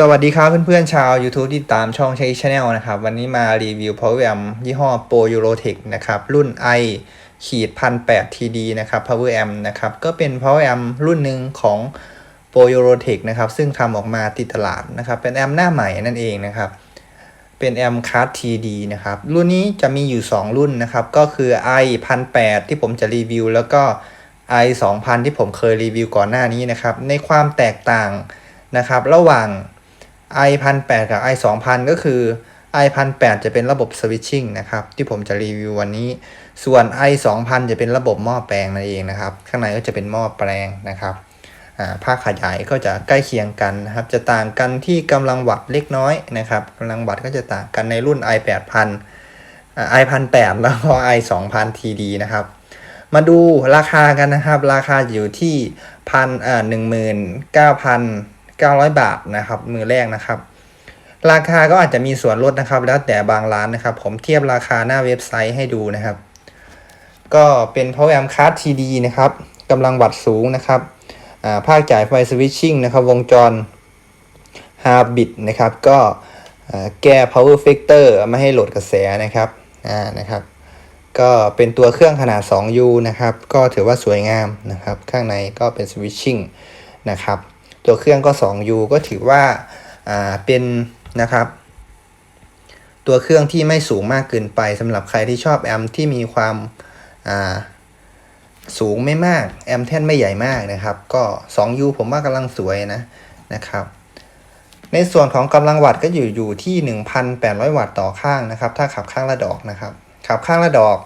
สวัสดีครับเพื่อนๆชาว YouTube ที่ตามช่องใช้ช anel นะครับ วันนี้มารีวิว Power Amp ยี่ห้อ Pro Eurotech นะครับ รุ่น i ขีดพันแปด TD นะครับ Power Amp นะครับ ก็เป็น Power Amp รุ่นหนึ่งของ Pro Eurotech นะครับ ซึ่งทำออกมาติดตลาดนะครับ เป็นแอมหน้าใหม่นั่นเองนะครับ เป็นแอมคัส TD นะครับ รุ่นนี้จะมีอยู่ 2 รุ่นนะครับ ก็คือ i 1 8 0 0ที่ผมจะรีวิว แล้วก็ i 2 0 0 0 ที่ผมเคยรีวิวก่อนหน้านี้นะครับ ในความแตกต่างนะครับ ระหว่าง i 1 8 0 0กับ i 2 0 0 ก็คือ i 1 8 0 0จะเป็นระบบสวิตชิ่งนะครับ ที่ผมจะรีวิววันนี้ ส่วน i 2 0 0 จะเป็นระบบหม้อแปลงนั่นเองนะครับ ข้างในก็จะเป็นหม้อแปลงนะครับภาคขยายก็จะใกล้เคียงกันนะครับ จะต่างกันที่กำลังวัตต์เล็กน้อยนะครับกำลังวัตต์ก็จะต่างกันในรุ่น i 8 0 0 i 1 8 0แล้วก็ i 2 0 0 TD นะครับ มาดูราคากันนะครับ ราคาอยู่ที่พันอ่าหนึ่งหมื่นเก้าพัน 900 บาทนะครับ มือแรกนะครับ ราคาก็อาจจะมีส่วนลดนะครับ แล้วแต่บางร้านนะครับ ผมเทียบราคาหน้าเว็บไซต์ให้ดูนะครับ ก็เป็น Power Amp Card TD นะครับกำลังวัตต์สูงนะครับภาคจ่ายไฟสวิตชิ่งนะครับ วงจร5บิตนะครับ ก็แก้ power factor ไม่ให้โหลดกระแสนะครับอ่านะครับ ก็เป็นตัวเครื่องขนาด 2U นะครับ ก็ถือว่าสวยงามนะครับ ข้างในก็เป็นสวิตชิ่งนะครับ ตัวเครื่องก็ 2U ก็ถือว่าาเป็นนะครับ ตัวเครื่องที่ไม่สูงมากเกินไปสำหรับใครที่ชอบแอมที่มีความาสูงไม่มาก แอมแท่นไม่ใหญ่มากนะครับ ก็ 2U ผมว่ากำลังสวยนะนะครับ ในส่วนของกำลังวัตต์ก็อยู่อยู่ที่ 1,800 วัตต์ต่อข้างนะครับ ถ้าขับข้างละดอกนะครับ ขับข้างละดอก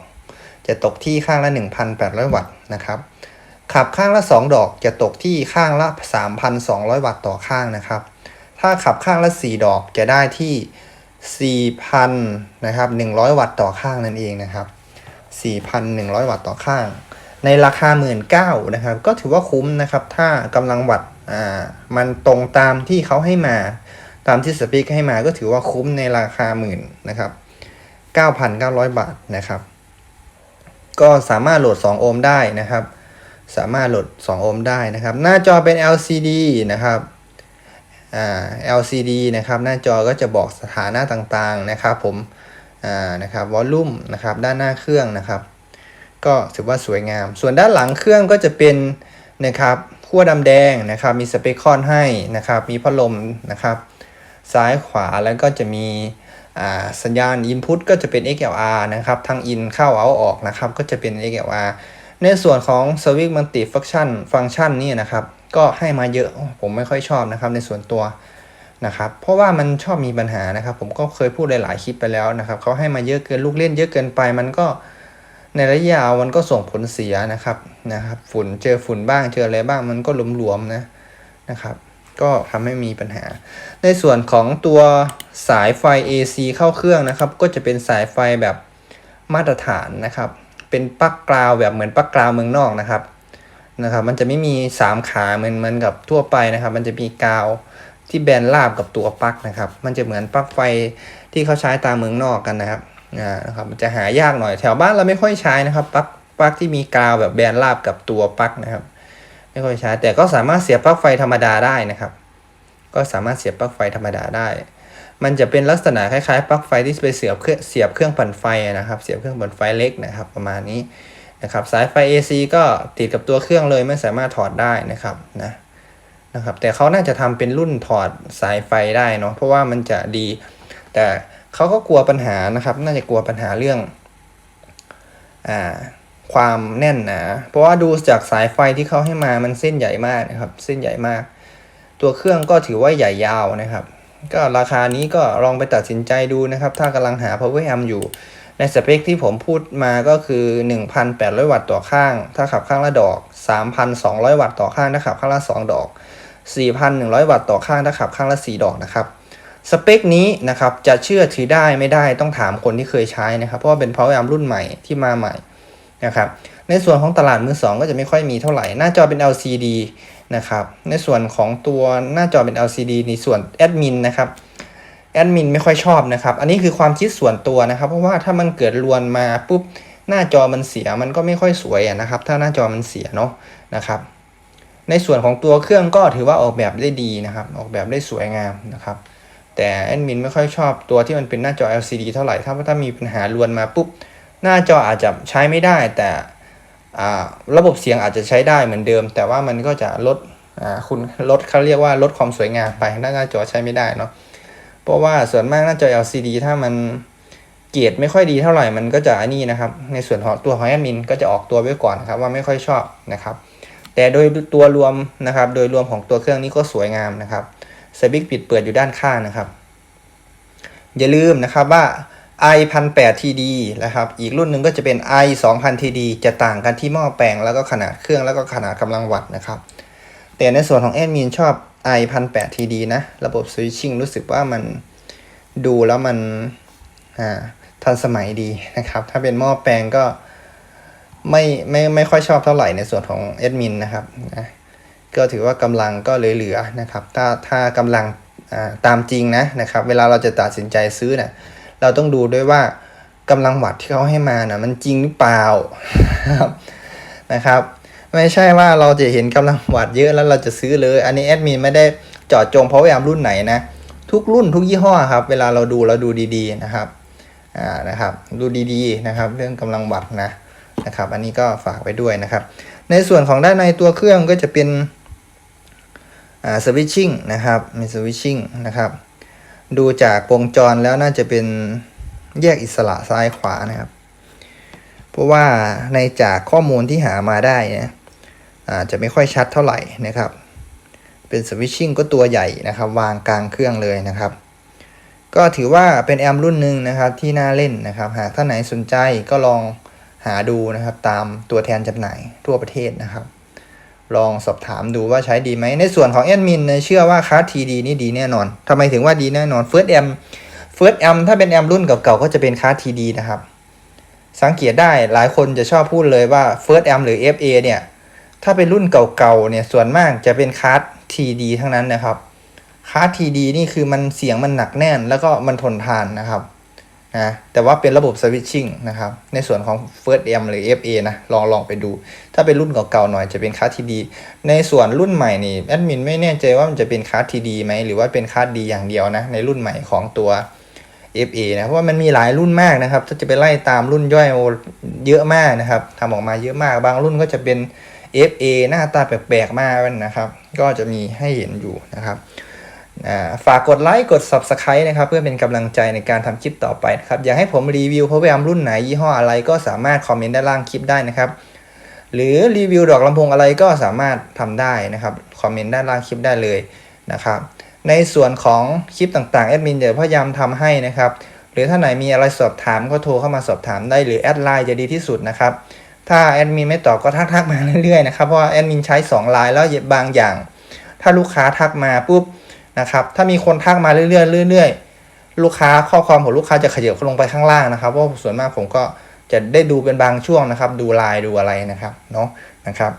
จะตกที่ข้างละ 1,800 วัตต์นะครับ ขับข้างละ 2 ดอกจะตกที่ข้างละ 3,200 วัตต์ต่อข้างนะครับ ถ้าขับข้างละ 4 ดอกจะได้ที่ 4,000นะครับ100 วัตต์ต่อข้างนั่นเองนะครับ 4,100 วัตต์ต่อข้าง ในราคา 19,000นะครับ ก็ถือว่าคุ้มนะครับ ถ้ากำลังวัตต์อ่ามันตรงตามที่เขาให้มาตามที่สปีกให้มาก็ถือว่าคุ้มในราคาหมื่นนะครับ 9,900 บาทนะครับ ก็สามารถโหลด 2 โอห์มได้นะครับ สามารถโหลด 2 โอห์มได้นะครับ หน้าจอเป็น LCD นะครับอ่า LCD นะครับ หน้าจอก็จะบอกสถานะต่างๆนะครับ ผมอ่านะครับวอลลุ่มนะครับ ด้านหน้าเครื่องนะครับ ก็ถือว่าสวยงาม ส่วนด้านหลังเครื่องก็จะเป็นนะครับขั้วดำแดงนะครับ มีสเปคคอนให้นะครับ มีพัดลมนะครับ ซ้ายขวาแล้วก็จะมีสัญญาณ Input ก็จะเป็น XLR นะครับ ทั้ง in เข้าเอาออกนะครับ ก็จะเป็น XLR ในส่วนของ Service Multi Function ฟังชันนี่นะครับ ก็ให้มาเยอะผมไม่ค่อยชอบนะครับในส่วนตัวนะครับ เพราะว่ามันชอบมีปัญหานะครับ ผมก็เคยพูดหลายๆคลิปไปแล้วนะครับเขาให้มาเยอะเกินลูกเล่นเยอะเกินไปมันก็ในระยะยาวมันก็ส่งผลเสียนะครับนะครับ ฝุ่นเจอฝุ่นบ้างเจออะไรบ้างมันก็หลวมๆนะนะครับ ก็ทำให้มีปัญหา ในส่วนของตัวสายไฟ AC เข้าเครื่องนะครับ ก็จะเป็นสายไฟแบบมาตรฐานนะครับ เป็นปักกราวแบบเหมือนปักกราวเมืองนอกนะครับนะครับ มันจะไม่มี3ขาเหมือนเหมือนกับทั่วไปนะครับ มันจะมีกาวที่แบนราบกับตัวปลั๊กนะครับ มันจะเหมือนปลั๊กไฟที่เขาใช้ตามเมืองนอกกันนะครับอ่านะครับ มันจะหายากหน่อยแถวบ้านเราไม่ค่อยใช้นะครับปลั๊กปลั๊กที่มีกาวแบบแบนราบกับตัวปลั๊กนะครับ ไม่ค่อยใช้แต่ก็สามารถเสียบปลั๊กไฟธรรมดาได้นะครับ ก็สามารถเสียบปลั๊กไฟธรรมดาได้ มันจะเป็นลักษณะคล้ายๆปลั๊กไฟที่ไปเสียบเครื่องเสียบเครื่องปั่นไฟนะครับ เสียบเครื่องปั่นไฟเล็กนะครับ ประมาณนี้นะครับ สายไฟ AC ก็ติดกับตัวเครื่องเลยไม่สามารถถอดได้นะครับนะนะครับ แต่เขาน่าจะทำเป็นรุ่นถอดสายไฟได้เนาะเพราะว่ามันจะดี แต่เขาก็กลัวปัญหานะครับ น่าจะกลัวปัญหาเรื่องอ่าความแน่นหนาเพราะว่าดูจากสายไฟที่เขาให้มามันเส้นใหญ่มากนะครับ เส้นใหญ่มาก ตัวเครื่องก็ถือว่าใหญ่ยาวนะครับ ก็ราคานี้ก็ลองไปตัดสินใจดูนะครับ ถ้ากำลังหา power amp อยู่ ในสเปคที่ผมพูดมาก็คือ 1,800 วัตต์ต่อข้าง ถ้าขับข้างละดอก 3,200 วัตต์ต่อข้าง ถ้าขับข้างละ 2 ดอก 4,100 วัตต์ต่อข้าง ถ้าขับข้างละ 4 ดอกนะครับสเปคนี้นะครับจะเชื่อถือได้ไม่ได้ต้องถามคนที่เคยใช้นะครับ เพราะว่าเป็น power amp รุ่นใหม่ที่มาใหม่นะครับในส่วนของตลาดมือสองก็จะไม่ค่อยมีเท่าไหร่ หน้าจอเป็น LCD นะครับ ในส่วนของตัวหน้าจอเป็น LCD ในส่วนแอดมินนะครับแอดมินไม่ค่อยชอบนะครับ อันนี้คือความคิดส่วนตัวนะครับ เพราะว่าถ้ามันเกิดลวนมาปุ๊บหน้าจอมันเสียมันก็ไม่ค่อยสวยนะครับ ถ้าหน้าจอมันเสียเนาะนะครับ ในส่วนของตัวเครื่องก็ถือว่าออกแบบได้ดีนะครับ ออกแบบได้สวยงามนะครับ แต่แอดมินไม่ค่อยชอบตัวที่มันเป็นหน้าจอ LCD เท่าไหร่ถ้าถ้ามีปัญหาลวนมาปุ๊บหน้าจออาจจะใช้ไม่ได้แต่ ระบบเสียงอาจจะใช้ได้เหมือนเดิม แต่ว่ามันก็จะลดคุณลดเขาเรียกว่าลดความสวยงามไปหน้าจอใช้ไม่ได้เนาะเพราะว่าส่วนมากหน้าจอ LCD ถ้ามันเกรดไม่ค่อยดีเท่าไหร่มันก็จะอันนี้นะครับ ในส่วนของตัวของแอดมินก็จะออกตัวไว้ก่อนครับว่าไม่ค่อยชอบนะครับ แต่โดยตัวรวมนะครับ โดยรวมของตัวเครื่องนี้ก็สวยงามนะครับสวิตช์ปิดเปิดอยู่ด้านข้างนะครับ อย่าลืมนะครับว่า i 1 8 0 0 TD นะครับ อีกรุ่นหนึ่งก็จะเป็น i 2 0 0 0 TD จะต่างกันที่หม้อแปลงแล้วก็ขนาดเครื่องแล้วก็ขนาดกำลังวัตต์นะครับ แต่ในส่วนของแอดมินชอบ i 1 8 0 0 TD นะ ระบบสวิตชิ่งรู้สึกว่ามันดูแล้วมันทันสมัยดีนะครับ ถ้าเป็นหม้อแปลงก็ไม่ไม่ไม่ค่อยชอบเท่าไหร่ในส่วนของแอดมินนะครับนะก็ถือว่ากำลังก็เหลือๆนะครับ ถ้าถ้ากำลังตามจริงนะนะครับ เวลาเราจะตัดสินใจซื้อเนะ่ย เราต้องดูด้วยว่ากำลังวัตที่เขาให้มานะ่ะมันจริงหรือเปล่านะครับ ไม่ใช่ว่าเราจะเห็นกำลังวัตเยอะแล้วเราจะซื้อเลย อันนี้แอดมินไม่ได้จาะจงเพราะว่ายามรุ่นไหนนะ ทุกรุ่นทุกยี่ห้อครับ เวลาเราดูเราดูดีๆนะครับอ่านะครับ ดูดีๆนะครับ เรื่องกำลังวัตนะนะครับ อันนี้ก็ฝากไปด้วยนะครับ ในส่วนของด้านในตัวเครื่องก็จะเป็นอ่าสวิตชิ่งนะครับมีสวิตชิ่งนะครับ ดูจากวงจรแล้วน่าจะเป็นแยกอิสระซ้ายขวานะครับ เพราะว่าในจากข้อมูลที่หามาได้นะอาจจะไม่ค่อยชัดเท่าไหร่นะครับ เป็นสวิตชิ่งก็ตัวใหญ่นะครับ วางกลางเครื่องเลยนะครับ ก็ถือว่าเป็นแอมรุ่นหนึ่งนะครับที่น่าเล่นนะครับ หากท่านไหนสนใจก็ลองหาดูนะครับ ตามตัวแทนจำหน่ายทั่วประเทศนะครับ ลองสอบถามดูว่าใช้ดีไหม ในส่วนของแอดมินเชื่อว่าคาร์ทีดีนี่ดีแน่นอนทำไมถึงว่าดีแน่นอนเฟิร์สแอมเฟิร์สแอมถ้าเป็นแอมรุ่นเก่าๆก็จะเป็นคาร์ทีดีนะครับ สังเกตได้หลายคนจะชอบพูดเลยว่า First Amp หรือ FA เนี่ย ถ้าเป็นรุ่นเก่าๆเนี่ยส่วนมากจะเป็นคาร์ด TD ทั้งนั้นนะครับคาร์ด TD นี่คือมันเสียงมันหนักแน่นแล้วก็มันทนทานนะครับ นะแต่ว่าเป็นระบบสวิตชิ่งนะครับในส่วนของ First M หรือ FA นะลองลองไปดู ถ้าเป็นรุ่นเก่าๆหน่อยจะเป็นคาร์ด TD ในส่วนรุ่นใหม่นี่แอดมินไม่แน่ใจว่ามันจะเป็นคาร์ด TD ไหมหรือว่าเป็นคาร์ดดีอย่างเดียวนะในรุ่นใหม่ของตัว FA นะเพราะว่ามันมีหลายรุ่นมากนะครับ ถ้าจะไปไล่ตามรุ่นย่อยเยอะมากนะครับทำออกมาเยอะมากบางรุ่นก็จะเป็น FA หน้าตาแปลกๆมากนะครับ ก็จะมีให้เห็นอยู่นะครับ ฝากกดไลค์กด Subscribe นะครับ เพื่อเป็นกำลังใจในการทำคลิปต่อไปนะครับ อยากให้ผมรีวิวพาวเวอร์แอมรุ่นไหนยี่ห้ออะไรก็สามารถคอมเมนต์ด้านล่างคลิปได้นะครับ หรือรีวิวดอกลำโพงอะไรก็สามารถทำได้นะครับคอมเมนต์ด้านล่างคลิปได้เลยนะครับ ในส่วนของคลิปต่างๆแอดมินเดี๋ยวพยายามทำให้นะครับ หรือถ้าไหนมีอะไรสอบถามก็โทรเข้ามาสอบถามได้หรือแอดไลน์จะดีที่สุดนะครับถ้าแอดมินไม่ตอบก็ทักทักๆมาเรื่อยๆนะครับเพราะแอดมินใช้2ไลน์แล้วบางอย่าง ถ้าลูกค้าทักมาปุ๊บ นะครับ ถ้ามีคนทักมาเรื่อยๆเรื่อยๆ ลูกค้าข้อความของลูกค้าจะขยับลงไปข้างล่างนะครับเพราะส่วนมากผมก็จะได้ดูเป็นบางช่วงนะครับ ดูไลน์ดูอะไรนะครับเนาะนะครับ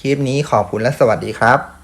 คลิปนี้ขอบคุณและสวัสดีครับ